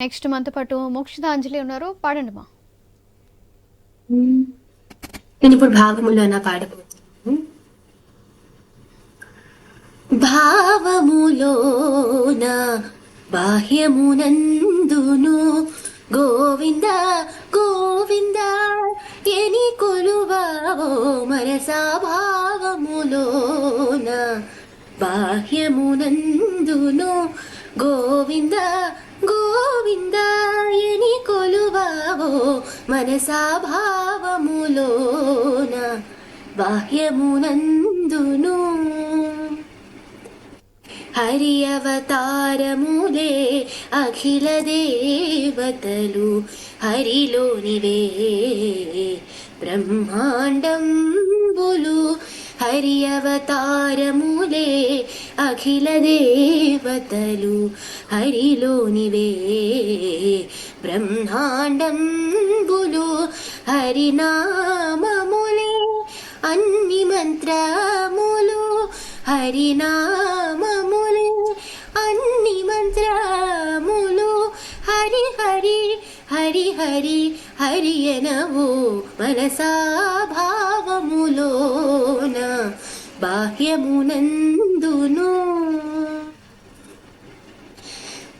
Next మనతో పాటు మోక్షితాంజలి ఉన్నారు. పాడండి మా. నేను ఇప్పుడు భావములోన పాడబోతున్నాను భావములోన బాహ్యమునందును గోవింద గోవింద ఎని కొలువావో మరసా భావములోన బాహ్యమునందును గోవింద గోవింద ఎని కొలువావో మనసాభావములోన బాహ్యమునందును. హరి అవతారములే అఖిల దేవతలు హరిలోనివే. బ్రహ్మాండంబులు హరి అవతారములే అఖిల దేవతలు హరిలోనివే బ్రహ్మాండం బులు హరినామములే. అన్ని మంత్రములు హరినామములే. అన్ని మంత్రములు హరి హరి హరి హరి హరి అనవు మనసా భావములోన. బాహ్యమునంద బాహ్యమునందును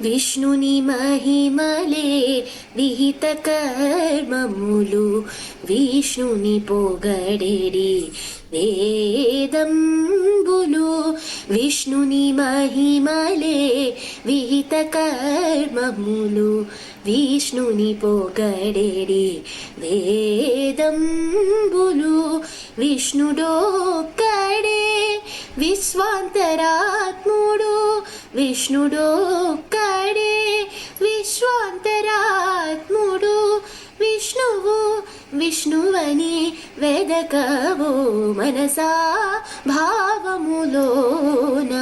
విష్ణుని మహిమలే విహిత కర్మములు. విష్ణుని పొగడేడి వేదంబులు. విష్ణుని మహిమలే విహిత కర్మములు. విష్ణుని పొగడేడి. వేదంబులు విష్ణుడోక్కడే విశ్వాంతరాత్ముడు విష్ణుడోక్కడే విశ్వాంతరాత్ముడు విష్ణువు విష్ణువని వెదకవు మనసా భావములోన.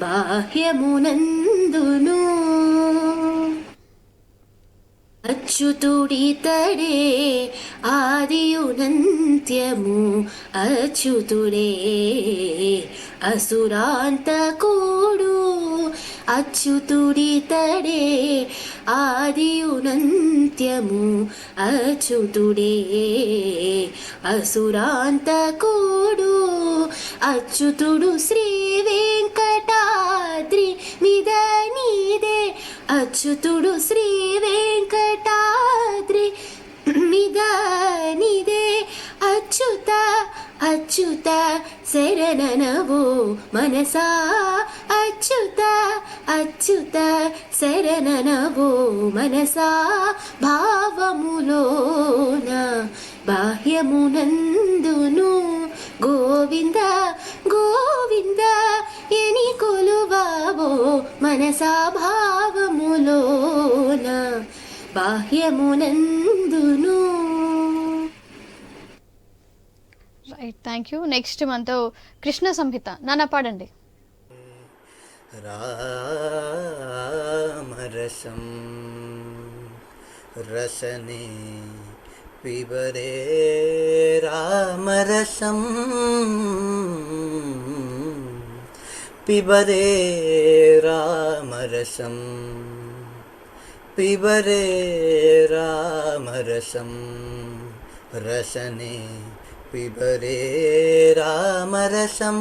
బాహ్యమునందును అచ్యుతుడితడే ఆదియునంత్యము అచ్యుతుడే అసురాంతకుడు అచ్యుతుడితడే ఆదియునంత్యము అచ్యుతుడే అసురాంతకుడు అచ్యుతుడు శ్రీ వెంకటాద్రి మీద నీదే అచ్యుతుడు శ్రీ వెంకట అచ్యుత శరణనవో మనసా. అచ్యుత అచ్యుత శరణనవో మనసా. భావములోన బాహ్యమునందును గోవింద గోవింద ఎని కొలువావో మనసా భావములోన బాహ్యమునందును రైట్ థ్యాంక్ యూ నెక్స్ట్ మనతో కృష్ణ సంహిత. నాన్న పాడండి. రామరసం రసనే పిబరే రామరసం పిబరే రామరసం పిబరే రామరసం రసనే പിബരേ രാമരസം.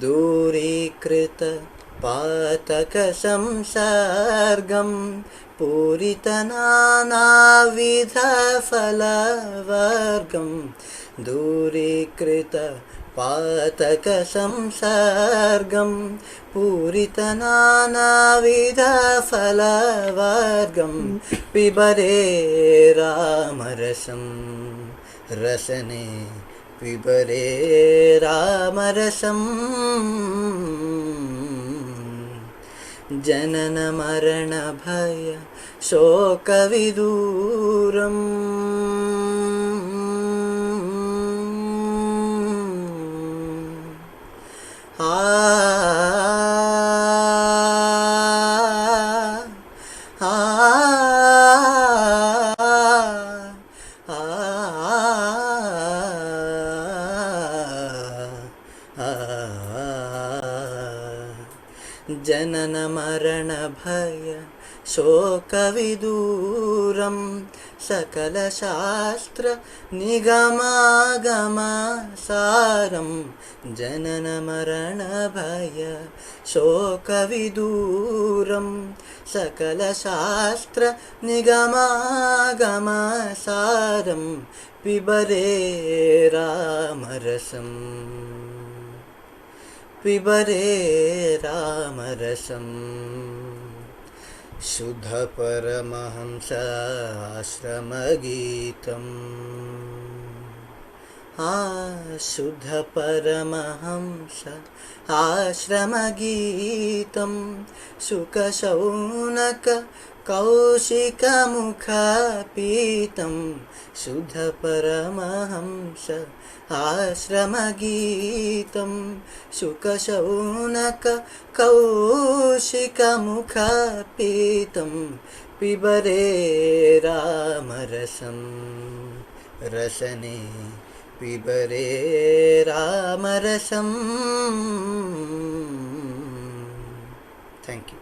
ദൂരീകൃത പാതകസംസർഗം പൂരിതനാനാവിധ ഫലവർഗം. ദൂരീകൃത पातकसंसर्गं पूरितनानाविधफलवर्गं पिबरे रामरसं रसने पिबरे रामरसं। जननमरणभय शोकविदूरम् ah. जननमरणभय शोकविदूरं सकलशास्त्रनिगमागमसारं जननमरणभय शोकविदूरं सकलशास्त्रनिगमागमसारं पिबरे रामरसम्। पिबरे रामरसम्। शुद्धपरमहंसाश्रमगीतम् शुद्धपरमहंस आश्रमगीतं सुखशौनक कौशिकमुखपीतं शुद्धपरमहंस आश्रमगीतं सुखशौनक कौशिकमुखपीतं पिबरे रामरसं रसने പിബരേ രാമരസം താങ്ക് യു